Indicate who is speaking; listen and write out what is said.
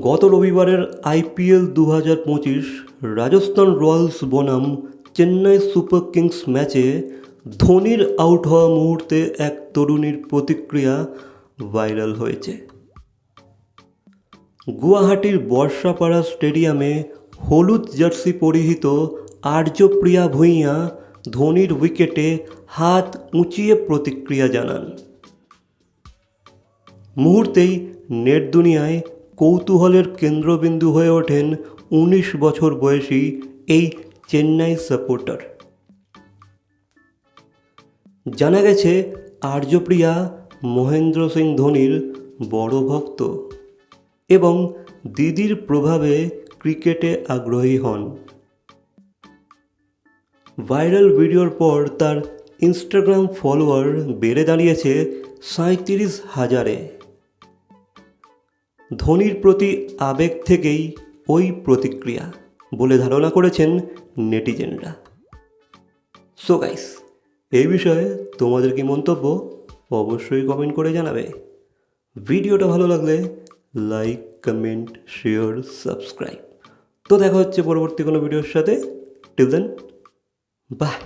Speaker 1: গত রবিবারের আইপিএল দু হাজার পঁচিশ রাজস্থান রয়্যালস বনাম চেন্নাই সুপার কিংস ম্যাচে ধোনির আউট হওয়া মুহূর্তে এক তরুণীর প্রতিক্রিয়া ভাইরাল হয়েছে। গুয়াহাটির বর্ষাপাড়া স্টেডিয়ামে হলুদ জার্সি পরিহিত আর্যপ্রিয়া ভূঁইয়া ধোনির উইকেটে হাত উঁচিয়ে প্রতিক্রিয়া জানান। মুহূর্তেই নেট দুনিয়ায় কৌতূহলের কেন্দ্রবিন্দু হয়ে ওঠেন উনিশ বছর বয়সী এই চেন্নাই সাপোর্টার। জানা গেছে, আর্যপ্রিয়া, মহেন্দ্র সিং ধোনির বড় ভক্ত এবং দিদির প্রভাবে ক্রিকেটে আগ্রহী হন। ভাইরাল ভিডিওর পর তার ইনস্টাগ্রাম ফলোয়ার বেড়ে দাঁড়িয়েছে সাঁত্রিশ হাজারে। ধোনির প্রতি আবেগ থেকেই ওই প্রতিক্রিয়া বলে ধারণা করেছেন নেটিজেনরা। সো গাইস এই বিষয়ে তোমাদের কি মন্তব্য অবশ্যই কমেন্ট করে জানাবে। ভিডিওটা ভালো লাগলে লাইক কমেন্ট শেয়ার সাবস্ক্রাইব তো দেখা হচ্ছে পরবর্তী কোনো ভিডিওর সাথে। Till then by